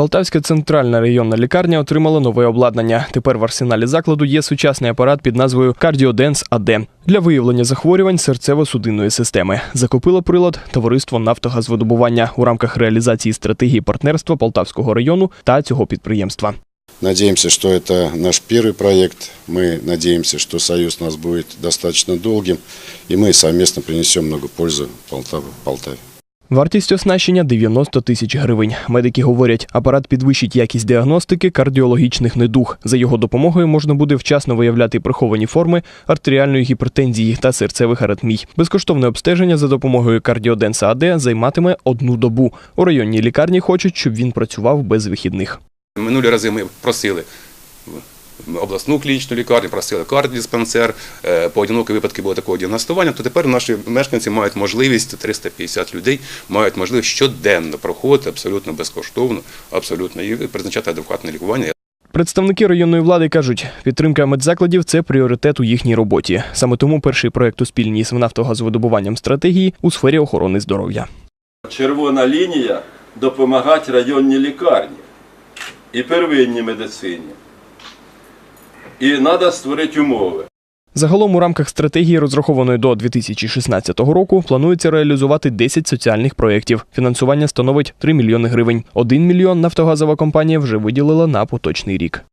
Полтавська центральна районна лікарня отримала нове обладнання. Тепер в арсеналі закладу є сучасний апарат під назвою Кардіоденс АД для виявлення захворювань серцево-судинної системи. Закупило прилад товариство Нафтогазвидобування у рамках реалізації стратегії партнерства Полтавського району та цього підприємства. Надеемся, что это наш первый проект. Мы надеемся, что союз у нас будет достаточно долгим, и мы совместно принесем много пользы Полтаве. Полтаве. Вартість оснащення 90 тисяч гривень. Медики говорять, апарат підвищить якість діагностики кардіологічних недуг. За його допомогою можна буде вчасно виявляти приховані форми артеріальної гіпертензії та серцевих аритмій. Безкоштовне обстеження за допомогою кардіоденса АД займатиме одну добу. У районній лікарні хочуть, щоб він працював без вихідних. Минулі рази ми просили обласну клінічну лікарню, просили кардіодиспансер, е, поодинокі випадки було такого діагностування, то тепер наші мешканці мають можливість, 350 людей мають можливість щоденно проходити абсолютно безкоштовно, абсолютно і призначати адекватне лікування. Представники районної влади кажуть, підтримка медзакладів це пріоритет у їхній роботі. Саме тому перший проект у спільній з нафтогазвидобуванням стратегії у сфері охорони здоров'я. Червона лінія допомагати районній лікарні і первинній медицині. І треба створити умови. Загалом у рамках стратегії, розрахованої до 2016 року, планується реалізувати 10 соціальних проєктів. Фінансування становить 3 мільйони гривень. 1 мільйон нафтогазова компанія вже виділила на поточний рік.